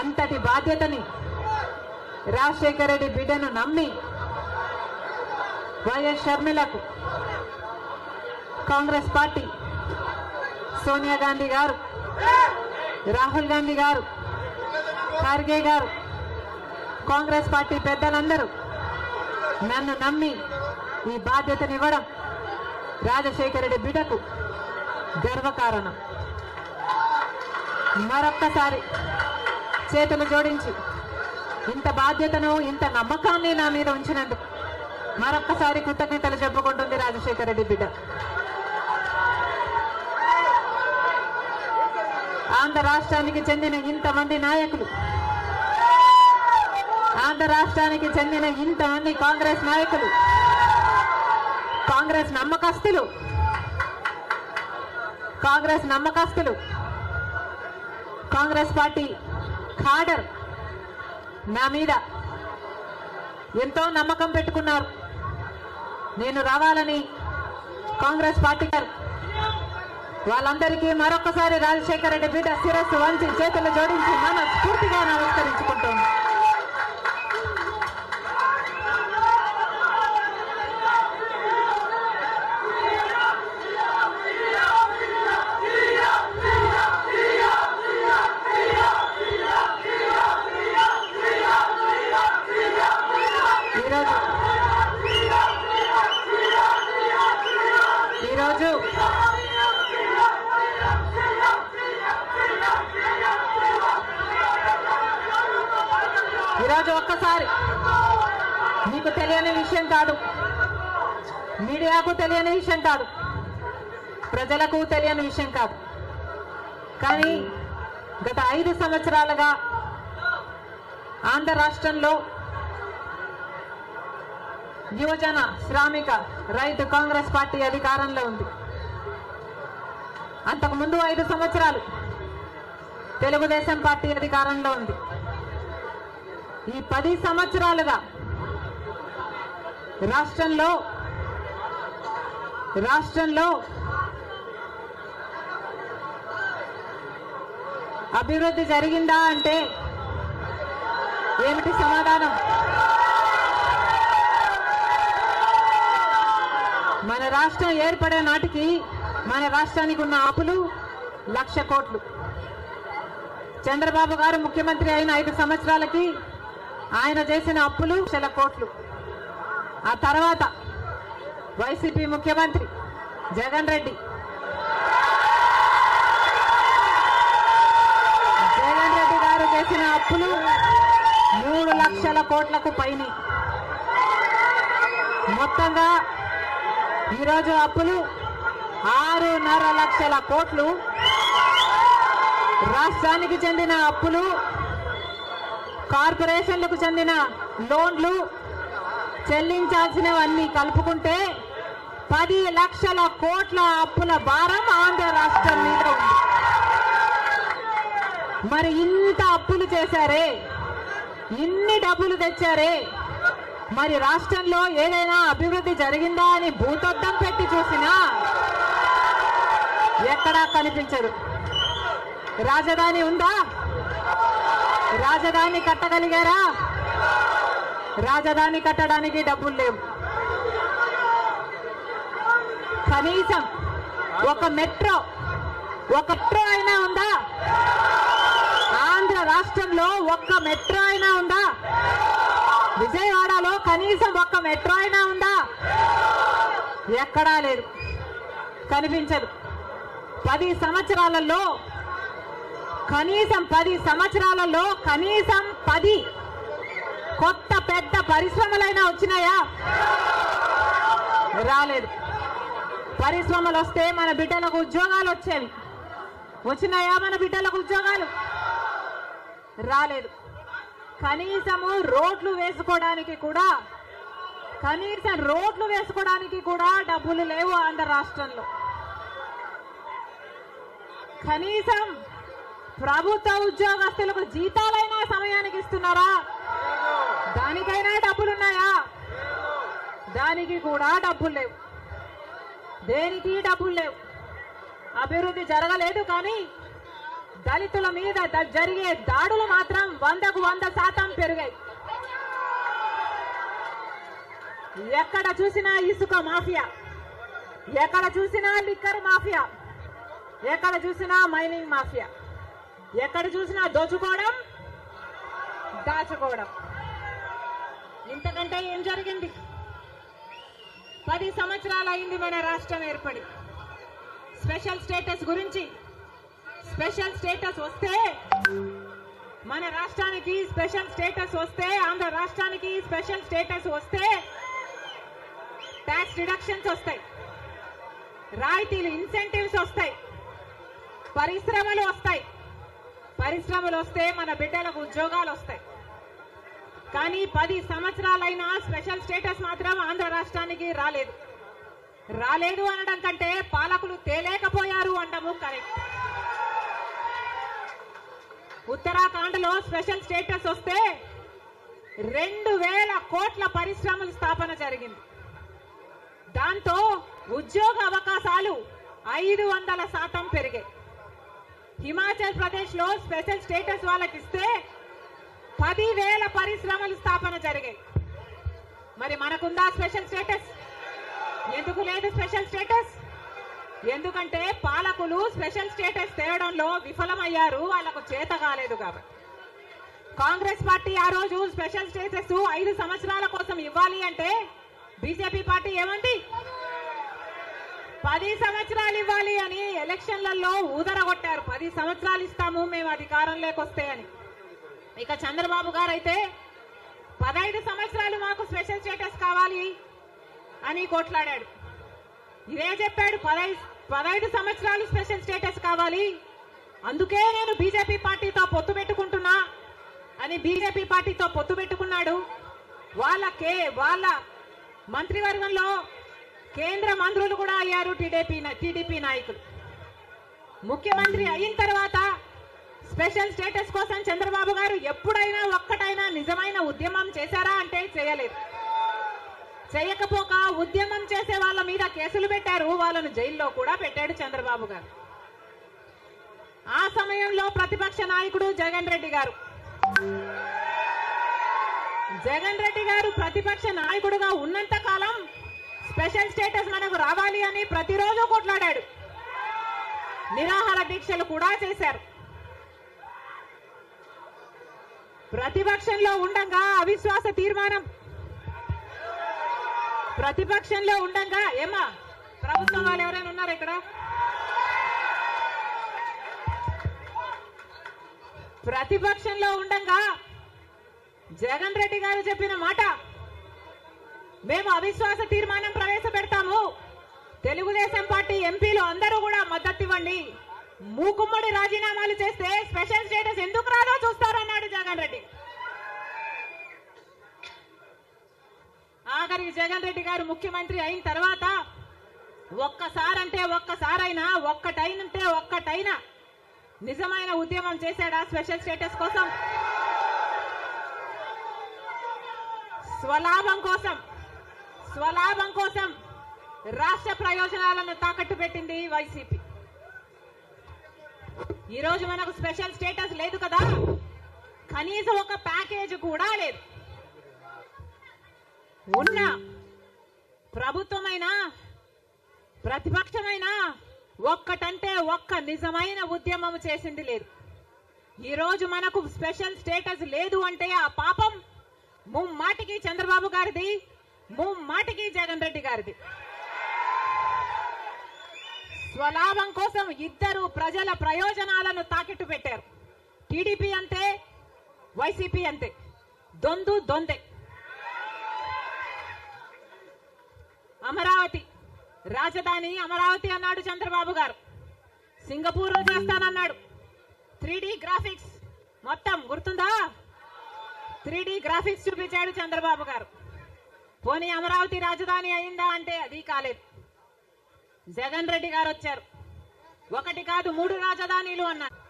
అంతటి బాధ్యతని రాజశేఖర రెడ్డి బిడ్డను నమ్మి వైఎస్ షర్మిలకు కాంగ్రెస్ పార్టీ సోనియా గాంధీ గారు రాహుల్ గాంధీ గారు ఖార్గే గారు కాంగ్రెస్ పార్టీ పెద్దలందరూ నన్ను నమ్మి ఈ బాధ్యతనివ్వడం రాజశేఖర రెడ్డి బిడ్డకు గర్వకారణం. మరొక్కసారి చేతులు జోడించి ఇంత బాధ్యతను ఇంత నమ్మకాన్ని నా మీద ఉంచినందుకు మరొక్కసారి కృతజ్ఞతలు చెప్పుకుంటుంది రాజశేఖర రెడ్డి బిడ్డ. ఆంధ్ర రాష్ట్రానికి చెందిన ఇంతమంది నాయకులు ఆంధ్ర రాష్ట్రానికి చెందిన ఇంతమంది కాంగ్రెస్ నాయకులు కాంగ్రెస్ నమ్మకస్తులు కాంగ్రెస్ నమ్మకస్తులు కాంగ్రెస్ పార్టీ కాడర్ నా మీద ఎంతో నమ్మకం పెట్టుకున్నారు. నేను రావాలని కాంగ్రెస్ పార్టీ గారు. వాళ్ళందరికీ మరొకసారి రాజశేఖర రెడ్డి బిడ్డ శిరస్సు వంచి చేతులు జోడించి మన స్ఫూర్తిగా తెలియని విషయం కాదు. ప్రజలకు తెలియని విషయం కాదు. కానీ గత ఐదు సంవత్సరాలుగా ఆంధ్ర రాష్ట్రంలో యువజన శ్రామిక రైతు కాంగ్రెస్ పార్టీ అధికారంలో ఉంది. అంతకుముందు ఐదు సంవత్సరాలు తెలుగుదేశం పార్టీ అధికారంలో ఉంది. ఈ పది సంవత్సరాలుగా రాష్ట్రంలో రాష్ట్రంలో అభివృద్ధి జరిగిందా అంటే ఏమిటి సమాధానం? మన రాష్ట్రం ఏర్పడే నాటికి మన రాష్ట్రానికి ఉన్న అప్పులు లక్ష కోట్లు. చంద్రబాబు గారు ముఖ్యమంత్రి అయిన ఐదు సంవత్సరాలకి ఆయన చేసిన అప్పులు లక్షల కోట్లు. ఆ తర్వాత వైసీపీ ముఖ్యమంత్రి జగన్ రెడ్డి. జగన్ రెడ్డి గారు చేసిన అప్పులు మూడు లక్షల కోట్లకు పైన. మొత్తంగా ఈరోజు అప్పులు ఆరున్నర లక్షల కోట్లు. రాష్ట్రానికి చెందిన అప్పులు కార్పొరేషన్లకు చెందిన లోన్లు చెల్లించాల్సినవన్నీ కలుపుకుంటే పది లక్షల కోట్ల అప్పుల భారం ఆంధ్ర రాష్ట్రం మీద ఉంది. మరి ఇంత అప్పులు చేశారే? ఇన్ని డబ్బులు తెచ్చారే? మరి రాష్ట్రంలో ఏదైనా అభివృద్ధి జరిగిందా అని భూతద్దం పెట్టి చూసినా ఎక్కడా కనిపించదు. రాజధాని ఉందా? రాజధాని కట్టగలిగారా? రాజధాని కట్టడానికి డబ్బులు లేవు. కనీసం ఒక మెట్రో ఒక మెట్రో అయినా ఉందా? ఆంధ్ర రాష్ట్రంలో ఒక్క మెట్రో అయినా ఉందా? విజయవాడలో కనీసం ఒక్క మెట్రో అయినా ఉందా? ఎక్కడా లేదు. కనిపించదు. పది సంవత్సరాలలో కనీసం పది సంవత్సరాలలో కనీసం పది కొత్త పెద్ద పరిశ్రమలైనా వచ్చినాయా? రాలేదు. పరిశ్రమలు వస్తే మన బిడ్డలకు ఉద్యోగాలు వచ్చేవి వచ్చినాయా మన బిడ్డలకు ఉద్యోగాలు? రాలేదు. కనీసము రోడ్లు వేసుకోవడానికి కూడా కనీసం రోడ్లు వేసుకోవడానికి కూడా డబ్బులు లేవు ఆంధ్ర రాష్ట్రంలో. కనీసం ప్రభుత్వ ఉద్యోగస్తులకు జీతాలైనా సమయానికి ఇస్తున్నారా? దానికైనా డబ్బులున్నాయా? దానికి కూడా డబ్బులు లేవు. దేనికి డబ్బులు లేవు? అభివృద్ధి జరగలేదు కానీ దళితుల మీద జరిగే దాడులు మాత్రం వందకు వంద శాతం పెరిగాయి. ఎక్కడ చూసినా ఇసుక మాఫియా. ఎక్కడ చూసినా లిక్కర్ మాఫియా. ఎక్కడ చూసినా మైనింగ్ మాఫియా. ఎక్కడ చూసినా దోచుకోవడం దాచుకోవడం. ఇంతకంటే ఏం జరిగింది? పది సంవత్సరాలు అయింది మన రాష్ట్రం ఏర్పడి. స్పెషల్ స్టేటస్ గురించి స్పెషల్ స్టేటస్ వస్తే మన రాష్ట్రానికి స్పెషల్ స్టేటస్ వస్తే ఆంధ్ర రాష్ట్రానికి స్పెషల్ స్టేటస్ వస్తే ట్యాక్స్ డిడక్షన్స్ వస్తాయి. రాయితీలు ఇన్సెంటివ్స్ వస్తాయి. పరిశ్రమలు వస్తాయి. పరిశ్రమలు వస్తే మన బిడ్డలకు ఉద్యోగాలు వస్తాయి. కానీ పది సంవత్సరాలైనా స్పెషల్ స్టేటస్ మాత్రం ఆంధ్ర రాష్ట్రానికి రాలేదు. రాలేదు అనడం కంటే పాలకులు తేలేకపోయారు అంటము కరెక్ట్. ఉత్తరాఖండ్లో స్పెషల్ స్టేటస్ వస్తే రెండు వేల కోట్ల పరిశ్రమల స్థాపన జరిగింది. దాంతో ఉద్యోగ అవకాశాలు ఐదు వందల శాతం పెరిగాయి. హిమాచల్ ప్రదేశ్లో స్పెషల్ స్టేటస్ వాళ్ళకి ఇస్తే పదివేల పరిశ్రమలు స్థాపన జరిగాయి. మరి మనకుందా స్పెషల్ స్టేటస్? ఎందుకు లేదు స్పెషల్ స్టేటస్? ఎందుకంటే పాలకులు స్పెషల్ స్టేటస్ తేవడంలో విఫలమయ్యారు వాళ్ళకు చేత కాలేదు కాబట్టి. కాంగ్రెస్ పార్టీ ఆ రోజు స్పెషల్ స్టేటస్ ఐదు సంవత్సరాల కోసం ఇవ్వాలి అంటే బీజేపీ పార్టీ ఏమంది? పది సంవత్సరాలు ఇవ్వాలి అని ఎలక్షన్లలో ఊదరగొట్టారు. పది సంవత్సరాలు ఇస్తాము మేము అధికారంలోకి వస్తే అని. ఇక చంద్రబాబు గారు అయితే పదహైదు సంవత్సరాలు మాకు స్పెషల్ స్టేటస్ కావాలి అని కొట్లాడాడు. ఇదే చెప్పాడు పదహైదు పదహైదు సంవత్సరాలు స్పెషల్ స్టేటస్ కావాలి. అందుకే నేను బీజేపీ పార్టీతో పొత్తు పెట్టుకుంటున్నా అని బీజేపీ పార్టీతో పొత్తు పెట్టుకున్నాడు. వాళ్ళ కే వాళ్ళ మంత్రివర్గంలో కేంద్ర మంత్రులు కూడా అయ్యారు టీడీపీ టీడీపీ నాయకులు. ముఖ్యమంత్రి అయిన తర్వాత స్పెషల్ స్టేటస్ కోసం చంద్రబాబు గారు ఎప్పుడైనా ఒక్కటైనా నిజమైన ఉద్యమం చేశారా అంటే చేయలేదు. చేయకపోక ఉద్యమం చేసే వాళ్ళ మీద కేసులు పెట్టారు వాళ్ళను జైల్లో కూడా పెట్టాడు చంద్రబాబు గారు. ఆ సమయంలో ప్రతిపక్ష నాయకుడు జగన్ రెడ్డి గారు. జగన్ రెడ్డి గారు ప్రతిపక్ష నాయకుడుగా ఉన్నంత కాలం స్పెషల్ స్టేటస్ మనకు రావాలి అని ప్రతిరోజు కొట్లాడాడు. నిరాహార దీక్షలు కూడా చేశారు. ప్రతిపక్షంలో ఉండంగా అవిశ్వాస తీర్మానం. ప్రతిపక్షంలో ఉండంగా ఏమా ప్రభుత్వం వాళ్ళు ఎవరైనా ఉన్నారు ఇక్కడ? ప్రతిపక్షంలో ఉండంగా జగన్ రెడ్డి గారు చెప్పిన మాట. మేము అవిశ్వాస తీర్మానం ప్రవేశపెడతాము. తెలుగుదేశం పార్టీ ఎంపీలు అందరూ కూడా మద్దతు ఇవ్వండి. మూకుమ్మడి రాజీనామాలు చేస్తే స్పెషల్ స్టేటస్ ఎందుకు రాదో చూస్తా. జగన్ రెడ్డి. ఆఖరికి జగన్ రెడ్డి గారు ముఖ్యమంత్రి అయిన తర్వాత ఒక్కసారంటే ఒక్కసారైనా ఒక్కటైనంటే ఒక్కటైనా నిజమైన ఉద్యమం చేశాడా స్పెషల్ స్టేటస్ కోసం? స్వలాభం కోసం స్వలాభం కోసం రాష్ట్ర ప్రయోజనాలను తాకట్టు పెట్టింది వైసీపీ. ఈ రోజు మనకు స్పెషల్ స్టేటస్ లేదు కదా? కనీసం ఒక ప్యాకేజ్ కూడా లేదు. ఉన్న ప్రభుత్వమైనా ప్రతిపక్షమైనా ఒక్కటంటే ఒక్క నిజమైన ఉద్యమం చేసింది లేదు. ఈ రోజు మనకు స్పెషల్ స్టేటస్ లేదు అంటే ఆ పాపం ముమ్మాటికి చంద్రబాబు గారిది ముమ్మాటికి జగన్ రెడ్డి గారిది. స్వలాభం కోసం ఇద్దరు ప్రజల ప్రయోజనాలను తాకిట్టు పెట్టారు. టీడీపీ అంతే వైసీపీ అంతే దొందు దొందే. అమరావతి రాజధాని అమరావతి అన్నాడు చంద్రబాబు గారు. సింగపూర్లో చేస్తానన్నాడు. త్రీ గ్రాఫిక్స్ మొత్తం గుర్తుందా? త్రీ గ్రాఫిక్స్ చూపించాడు చంద్రబాబు గారు. పోనీ అమరావతి రాజధాని అయిందా అంటే అది కాలేదు. జగన్ రెడ్డి గారు వచ్చారు. ఒకటి కాదు మూడు రాజధానిలు అన్నారు.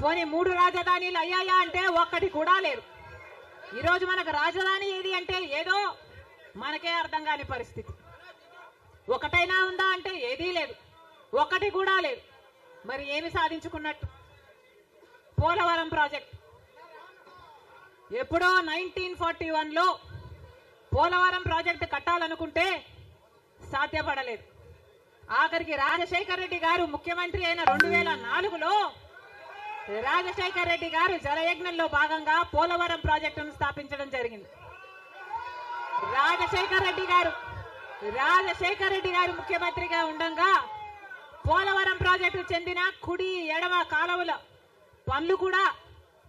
పోనీ మూడు రాజధానీలు అయ్యాయా అంటే ఒక్కటి కూడా లేదు. ఈరోజు మనకు రాజధాని ఏది అంటే ఏదో మనకే అర్థం కాని పరిస్థితి. ఒకటైనా ఉందా అంటే ఏదీ లేదు. ఒకటి కూడా లేదు. మరి ఏమి సాధించుకున్నట్టు? పోలవరం ప్రాజెక్ట్. ఎప్పుడో నైన్టీన్ ఫార్టీ వన్లో పోలవరం ప్రాజెక్టు కట్టాలనుకుంటే సాధ్యపడలేదు. ఆఖరికి రాజశేఖర్ రెడ్డి గారు ముఖ్యమంత్రి అయిన రెండు వేల నాలుగులో రాజశేఖర్ రెడ్డి గారు జలయజ్ఞంలో భాగంగా పోలవరం ప్రాజెక్టును స్థాపించడం జరిగింది. రాజశేఖర్ రెడ్డి గారు రాజశేఖర్ రెడ్డి గారు ముఖ్యమంత్రిగా ఉండంగా పోలవరం ప్రాజెక్టు చెందిన కుడి ఎడమ కాలువల పనులు కూడా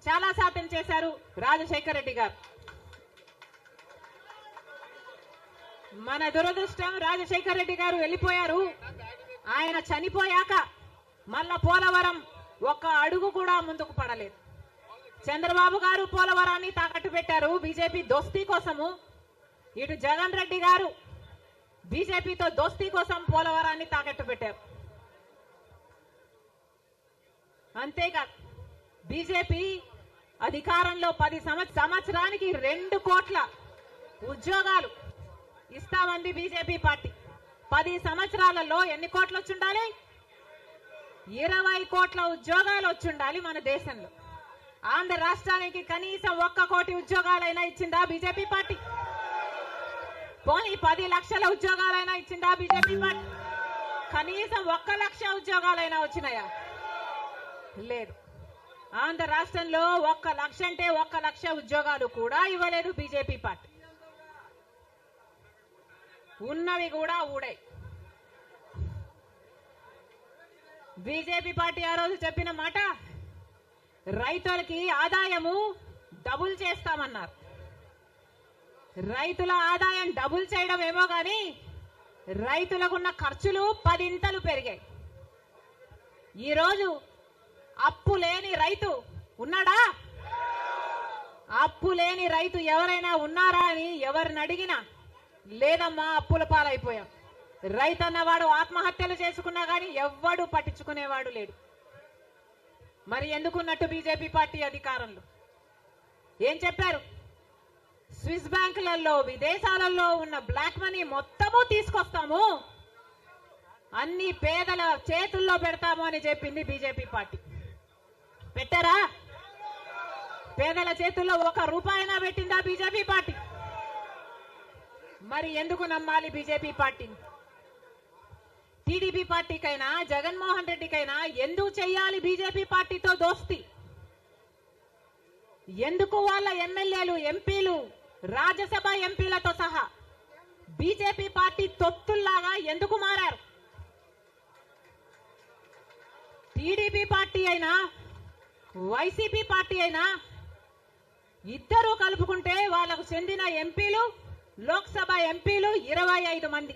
చాలా శాతం చేశారు రాజశేఖర్ రెడ్డి గారు. మన దురదృష్టం రాజశేఖర్ రెడ్డి గారు వెళ్ళిపోయారు. ఆయన చనిపోయాక మళ్ళా పోలవరం ఒక్క అడుగు కూడా ముందుకు పడలేదు. చంద్రబాబు గారు పోలవరాన్ని తాకట్టు పెట్టారు. బీజేపీ దోస్తీ కోసము. ఇటు జగన్ రెడ్డి గారు బీజేపీతో దోస్తీ కోసం పోలవరాన్ని తాకట్టు పెట్టారు. అంతేకాదు బీజేపీ అధికారంలో పది సంవత్సరానికి రెండు కోట్ల ఉద్యోగాలు ఇస్తామంది బీజేపీ పార్టీ. పది సంవత్సరాలలో ఎన్ని కోట్లు వచ్చి ఉండాలి ఇరవై కోట్ల ఉద్యోగాలు వచ్చుండాలి మన దేశంలో. ఆంధ్ర రాష్ట్రానికి కనీసం ఒక్క కోటి ఉద్యోగాలైనా ఇచ్చిందా బీజేపీ పార్టీ? పోనీ పది లక్షల ఉద్యోగాలైనా ఇచ్చిందా బీజేపీ పార్టీ? కనీసం ఒక్క లక్ష ఉద్యోగాలైనా వచ్చినాయా? లేదు. ఆంధ్ర రాష్ట్రంలో ఒక్క లక్ష అంటే ఒక్క లక్ష ఉద్యోగాలు కూడా ఇవ్వలేదు బీజేపీ పార్టీ. ఉన్నవి కూడా ఊడాయి బీజేపీ పార్టీ ఆ రోజు చెప్పిన మాట రైతులకి ఆదాయము డబుల్ చేస్తామన్నారు. రైతుల ఆదాయం డబుల్ చేయడం ఏమో రైతులకు రైతులకున్న ఖర్చులు పదింతలు పెరిగాయి. ఈరోజు అప్పు లేని రైతు ఉన్నాడా? అప్పు లేని రైతు ఎవరైనా ఉన్నారా అని ఎవరిని అడిగినా లేదమ్మా అప్పుల పాలైపోయాం. రైతు అన్నవాడు ఆత్మహత్యలు చేసుకున్నా కానీ ఎవ్వడు పట్టించుకునేవాడు లేడు. మరి ఎందుకున్నట్టు బీజేపీ పార్టీ అధికారంలో? ఏం చెప్పారు? స్విస్ బ్యాంకులలో విదేశాలలో ఉన్న బ్లాక్ మనీ మొత్తము తీసుకొస్తాము. అన్ని పేదల చేతుల్లో పెడతాము అని చెప్పింది బీజేపీ పార్టీ. పెట్టారా? పేదల చేతుల్లో ఒక రూపాయినా పెట్టిందా బీజేపీ పార్టీ? మరి ఎందుకు నమ్మాలి బీజేపీ పార్టీని? టీడీపీ పార్టీకైనా జగన్మోహన్ రెడ్డికైనా ఎందుకు చెయ్యాలి బీజేపీ పార్టీతో దోస్తి? ఎందుకు వాళ్ళ ఎమ్మెల్యేలు ఎంపీలు రాజ్యసభ ఎంపీలతో సహా బీజేపీ పార్టీ తొత్తుల్లాగా ఎందుకు మారారు? టీడీపీ పార్టీ అయినా వైసీపీ పార్టీ అయినా ఇద్దరూ కలుపుకుంటే వాళ్ళకు చెందిన ఎంపీలు లోక్సభ ఎంపీలు ఇరవై ఐదు మంది.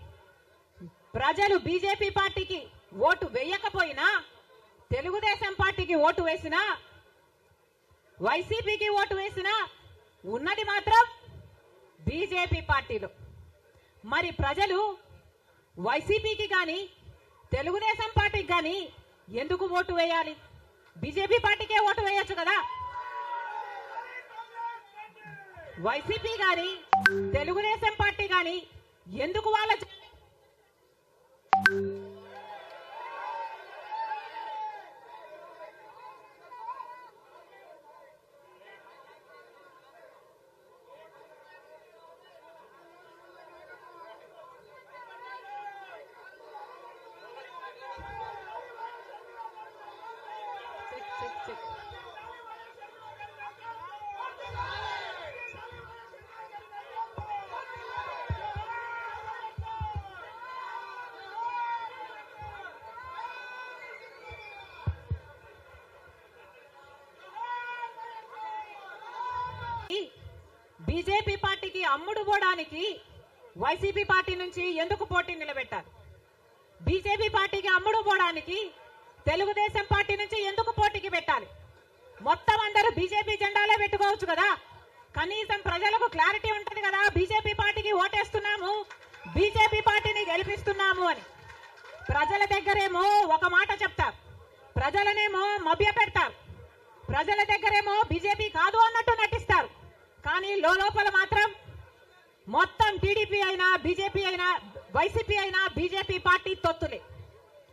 ప్రజలు బీజేపీ పార్టీకి ఓటు వేయకపోయినా తెలుగుదేశం పార్టీకి ఓటు వేసినా వైసీపీకి ఓటు వేసినా ఉన్నది మాత్రం బీజేపీ పార్టీలు. మరి ప్రజలు వైసీపీకి కానీ తెలుగుదేశం పార్టీకి కానీ ఎందుకు ఓటు వేయాలి? బీజేపీ పార్టీకే ఓటు వేయొచ్చు కదా? వైసీపీ కానీ తెలుగుదేశం పార్టీ కానీ ఎందుకు వాళ్ళ చెక్, చెక్, బీజేపీ పార్టీకి అమ్ముడు పోవడానికి వైసీపీ పార్టీ నుంచి ఎందుకు పోటీ నిలబెట్టారు? బీజేపీ పార్టీకి అమ్ముడు పోవడానికి తెలుగుదేశం పార్టీ నుంచి ఎందుకు పోటీకి పెట్టాలి. మొత్తం అందరూ బీజేపీ జెండాలే పెట్టుకోవచ్చు కదా. కనీసం ప్రజలకు క్లారిటీ ఉంటది కదా. బీజేపీ పార్టీకి ఓటేస్తున్నాము. బీజేపీ పార్టీని గెలిపిస్తున్నాము అని. ప్రజల దగ్గరేమో ఒక మాట చెప్తారు. ప్రజలనేమో మభ్య పెడతారు. ప్రజల దగ్గరేమో బీజేపీ కాదు అన్నట్టు నటిస్తారు. కానీ లోపల మాత్రం మొత్తం టీడీపీ అయినా బీజేపీ అయినా వైసీపీ అయినా బీజేపీ పార్టీ తొత్తులే.